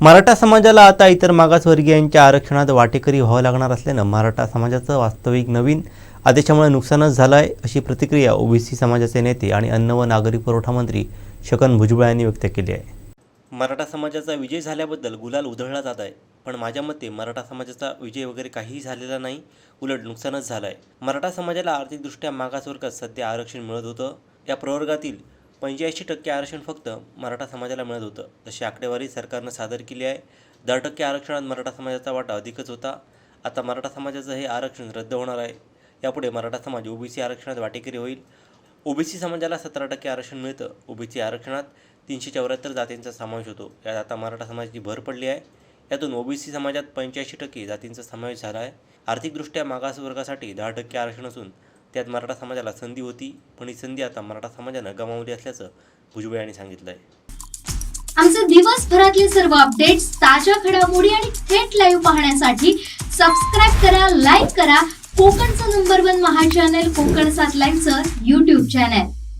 Maratha समाजाला आता इतर मागासवर्गीयांच्या आरक्षणात वाटेकरी व्हावं लागणार असल्यानं मराठा समाजाचं वास्तविक नवीन आदेशामुळे नुकसानच झालं आहे अशी प्रतिक्रिया ओबीसी समाजाचे नेते आणि अन्न व नागरी पुरवठा मंत्री छगन भुजबळ यांनी व्यक्त केली आहे. मराठा समाजाचा विजय झाल्याबद्दल गुलाल उधळला जात आहे. पण माझ्या मते मराठा समाजाचा विजय वगैरे काहीही झालेला नाही उलट नुकसानच झालं आहे मराठा समाजाला आर्थिकदृष्ट्या मागासवर्गात सध्या आरक्षण मिळत होतं. या प्रवर्गातील पंच्याऐंशी टक्के आरक्षण फक्त मराठा समाजाला मिळत होतं. तशी आकडेवारी सरकारनं सादर केली आहे. दहा टक्के आरक्षणात मराठा समाजाचा वाटा अधिकच होता. आता मराठा समाजाचं हे आरक्षण रद्द होणार आहे. यापुढे मराठा समाज ओबीसी आरक्षणात वाटेकरी होईल. ओबीसी समाजाला सतरा टक्के आरक्षण मिळतं. ओबीसी आरक्षणात तीनशे चौऱ्याहत्तर जातींचा समावेश होतो. यात आता मराठा समाजाची भर पडली आहे. यातून ओबीसी समाजात पंच्याऐंशी टक्के जातींचा समावेश झाला आहे. आर्थिकदृष्ट्या मागासवर्गासाठी दहा टक्के आरक्षण असून त्यात मराठा समाजाला संधी होती पण ही संधी आता मराठा समाजानं गमावली असल्याचं भुजबळ यांनी सांगितलं आहे आमचे दिवसभरातले सर्व अपडेट्स ताज्या घडामोडी आणि थेट लाईव्ह पाहण्यासाठी सबस्क्राईब करा लाईक करा. कोकणचं नंबर वन महा चॅनल कोकण सात लाईव्हचं युट्यूब चॅनल